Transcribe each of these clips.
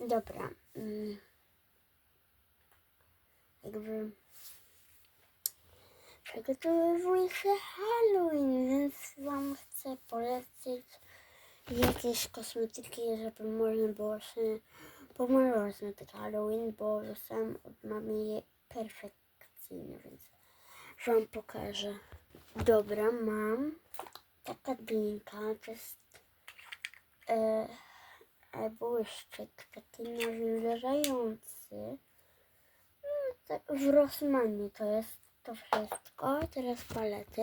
Dobra. mm, Jakby przygotowuje się Halloween, więc Wam chcę polecić jakieś kosmetyki, żeby można było się pomalować na ten Halloween, bo dostałam od mamy je perfekcyjnie, więc Wam pokażę. Dobra, mam taka drinka, to jest e, błyszczyk taki nawilżający. No, tak w Rossmanie to jest to wszystko. Teraz palety.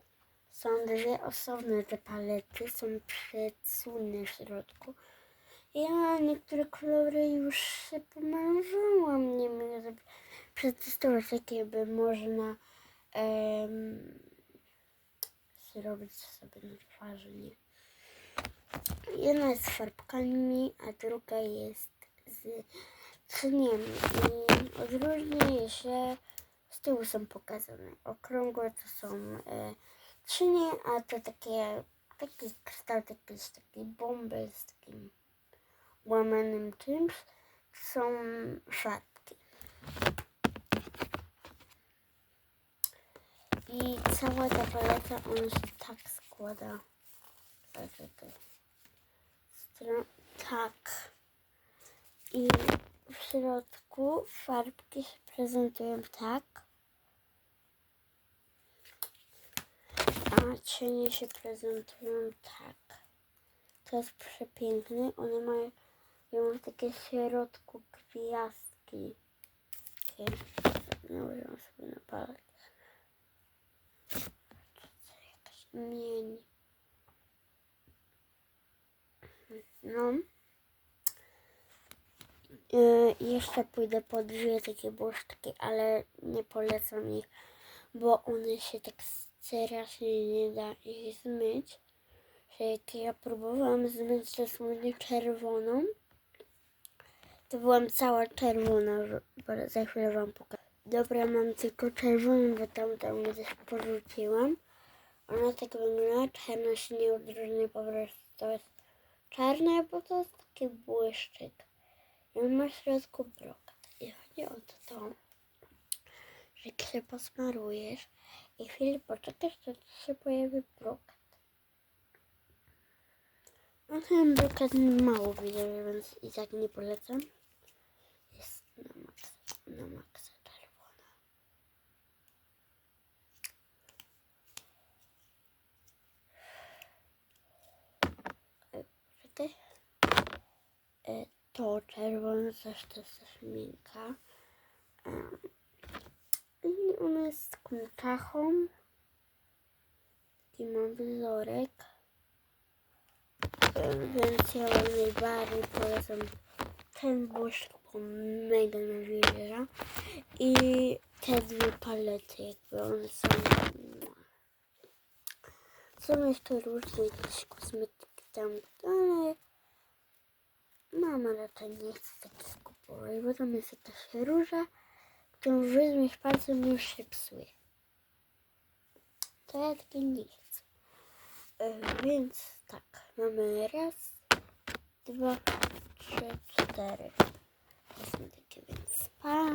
Są dwie osobne te palety, są przecudne w środku. Ja niektóre kolory już się pomalowałam, nie wiem, żeby przetestować, jakie by można em, zrobić sobie na twarzy, nie? Jedna jest z farbkami, a druga jest z cieniem. I odróżnia się, z tyłu są pokazane. Okrągłe to są e, a te takie, taki kształt jakiejś takiej bomby z takim łamanym czymś to są farbki. I cała ta paleta, ona się tak składa. Tak. I w środku farbki się prezentują tak. A cienie się prezentują tak. To jest przepiękne. One mają, mają takie w środku gwiazdki. Takie. Nałożyłam sobie na palec. Jakaś mień. No. Yy, jeszcze pójdę po dwie takie błyszczki, ale nie polecam ich, bo one się tak strasznie nie da ich zmyć. Że jak ja próbowałam zmyć dosłownie czerwoną, to byłam cała czerwona, za chwilę wam pokażę. Dobra, mam tylko czerwoną, bo tamtą gdzieś porzuciłam. Ona tak wygląda, czarna się nie odróżnia, po prostu to jest czarne, bo to jest taki błyszczyk. I on ma w środku brokat. I chodzi o to, że jak się posmarujesz i chwilę poczekasz, to ci się pojawi brokat. No ten brokat mało widzę, więc i tak nie polecam. Jest na maksa, na maksa czerwona. E, Czekaj. E, to czerwone też to jest też miękka. Em, I ona jest taką czachą. Taki ma wzorek. E, Więc ja wam najbardziej polecam ten błyszczyk, bo mega nawilża. I te dwie palety, jakby one są... Są jeszcze różne jakieś kosmetyki tam, ale Mama raczej nie chce takich kupować, bo tam jest jakaś róża, którą wyzmiesz palcem już się psuje. To ja takiej nie chcę. E, więc tak, mamy raz, dwa, trzy, cztery. Kosmetyki, więc pa!